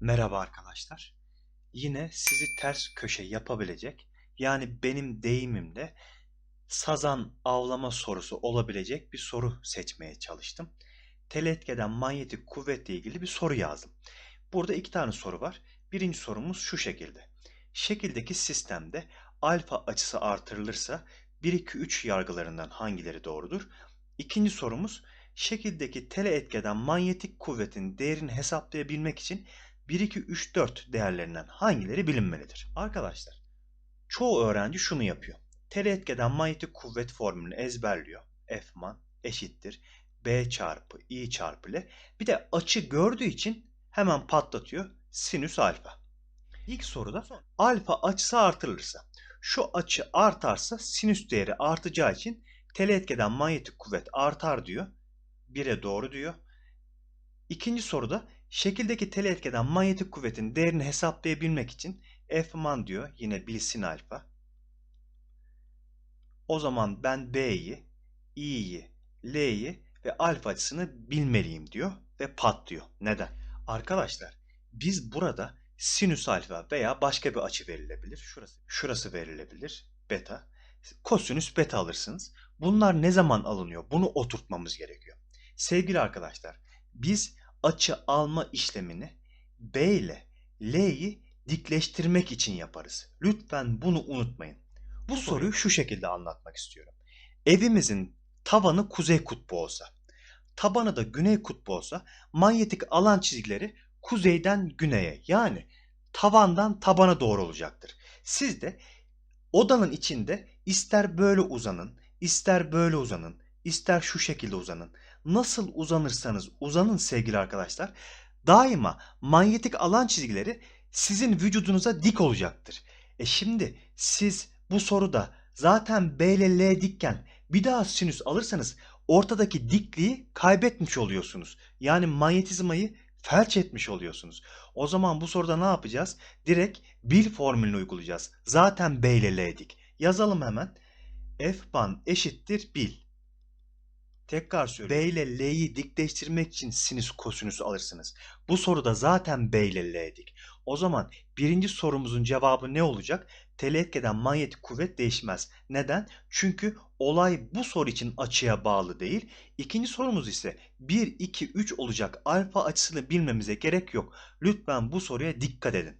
Merhaba arkadaşlar. Yine sizi ters köşe yapabilecek, yani benim deyimimle sazan avlama sorusu olabilecek bir soru seçmeye çalıştım. Teleetkeden manyetik kuvvetle ilgili bir soru yazdım. Burada iki tane soru var. Birinci sorumuz şu şekilde. Şekildeki sistemde alfa açısı artırılırsa 1, 2, 3 yargılarından hangileri doğrudur? İkinci sorumuz şekildeki teleetkeden manyetik kuvvetin değerini hesaplayabilmek için 1, 2, 3, 4 değerlerinden hangileri bilinmelidir? Arkadaşlar, çoğu öğrenci şunu yapıyor. Teleetkeden manyetik kuvvet formülünü ezberliyor. F man eşittir B çarpı I çarpı L. Bir de açı gördüğü için hemen patlatıyor. Sinüs alfa. İlk soruda alfa açısı artırılırsa. Şu açı artarsa sinüs değeri artacağı için teleetkeden manyetik kuvvet artar diyor. 1'e doğru diyor. İkinci soruda şekildeki teleetkeden manyetik kuvvetin değerini hesaplayabilmek için F man diyor. Yine bilsin alfa. O zaman ben B'yi, İ'yi, L'yi ve alfa açısını bilmeliyim diyor ve patlıyor. Neden? Arkadaşlar biz burada sinüs alfa veya başka bir açı verilebilir. Şurası, şurası verilebilir. Beta. Kosinüs beta alırsınız. Bunlar ne zaman alınıyor? Bunu oturtmamız gerekiyor. Sevgili arkadaşlar biz açı alma işlemini B ile L'yi dikleştirmek için yaparız. Lütfen bunu unutmayın. Bu soruyu şu şekilde anlatmak istiyorum. Evimizin tavanı kuzey kutbu olsa, tabanı da güney kutbu olsa manyetik alan çizgileri kuzeyden güneye yani tavandan tabana doğru olacaktır. Siz de odanın içinde ister böyle uzanın, ister böyle uzanın, ister şu şekilde uzanın. Nasıl uzanırsanız uzanın sevgili arkadaşlar. Daima manyetik alan çizgileri sizin vücudunuza dik olacaktır. E şimdi siz bu soruda zaten B ile L dikken bir daha sinüs alırsanız ortadaki dikliği kaybetmiş oluyorsunuz. Yani manyetizmayı felç etmiş oluyorsunuz. O zaman bu soruda ne yapacağız? Direkt bil formülünü uygulayacağız. Zaten B ile L dik. Yazalım hemen. F ban eşittir bil. Tekrar söylüyorum. B ile L'yi dikleştirmek için sinüs kosinüs alırsınız. Bu soruda zaten B ile L dik. O zaman birinci sorumuzun cevabı ne olacak? Teleetkeden manyetik kuvvet değişmez. Neden? Çünkü olay bu soru için açıya bağlı değil. İkinci sorumuz ise 1, 2, 3 olacak alfa açısını bilmemize gerek yok. Lütfen bu soruya dikkat edin.